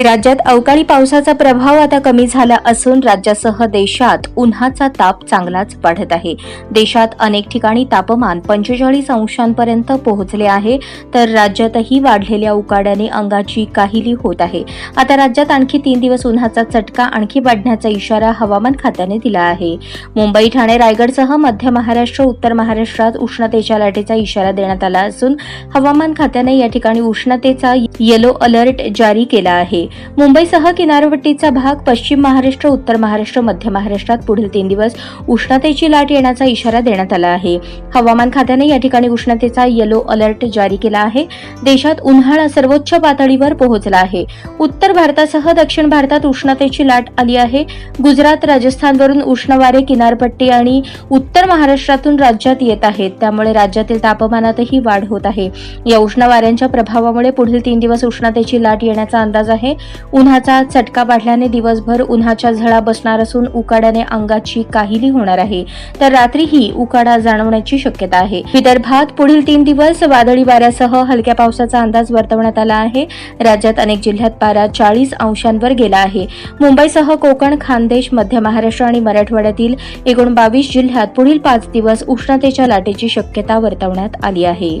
राज्यात अवकाळी पावसाचा प्रभाव आता कमी झाला असून राज्यासह देशात उन्हाचा ताप चांगलाच वाढत आहे. देशात अनेक ठिकाणी तापमान पंचेचाळीस अंशांपर्यंत पोहोचले आहे तर राज्यातही वाढलेल्या उकाड्याने अंगाची काहिली होत आहे. आता राज्यात आणखी तीन दिवस उन्हाचा चटका आणखी वाढण्याचा इशारा हवामान खात्याने दिला आहे. मुंबई ठाणे रायगडसह मध्य महाराष्ट्र उत्तर महाराष्ट्रात उष्णतेच्या लाटेचा इशारा देण्यात आला असून हवामान खात्याने या ठिकाणी उष्णतेचा येलो अलर्ट जारी केला आहे. मुंबईसह किनारपट्टीचा भाग पश्चिम महाराष्ट्र उत्तर महाराष्ट्र मध्य महाराष्ट्रात पुढील तीन दिवस उष्णतेची लाट येण्याचा इशारा देण्यात आला आहे. हवामान खात्याने या ठिकाणी उष्णतेचा येलो अलर्ट जारी केला आहे. देशात उन्हाळा सर्वोच्च पातळीवर पोहोचला आहे. उत्तर भारतासह दक्षिण भारतात उष्णतेची लाट आली आहे. गुजरात राजस्थानवरून उष्ण वारे किनारपट्टी आणि उत्तर महाराष्ट्रातून राज्यात येत आहेत. त्यामुळे राज्यातील तापमानातही वाढ होत आहे. या उष्ण वाऱ्यांच्या प्रभावामुळे पुढील तीन दिवस उष्णतेची लाट येण्याचा अंदाज आहे. उन्हाचा चटका वाढल्याने दिवसभर उन्हाच्या झळा बसणार असून उकाड्याने अंगाची काहिली होणार आहे. तर रात्रीही उकाडा जाणवण्याची शक्यता आहे. विदर्भात पुढील तीन दिवस वादळी वाऱ्यासह हलक्या पावसाचा अंदाज वर्तवण्यात आला आहे. राज्यात अनेक जिल्ह्यात पारा चाळीस अंशांवर गेला आहे. मुंबईसह कोकण खानदेश मध्य महाराष्ट्र आणि मराठवाड्यातील एकूण बावीस जिल्ह्यात पुढील पाच दिवस उष्णतेच्या लाटेची शक्यता वर्तवण्यात आली आहे.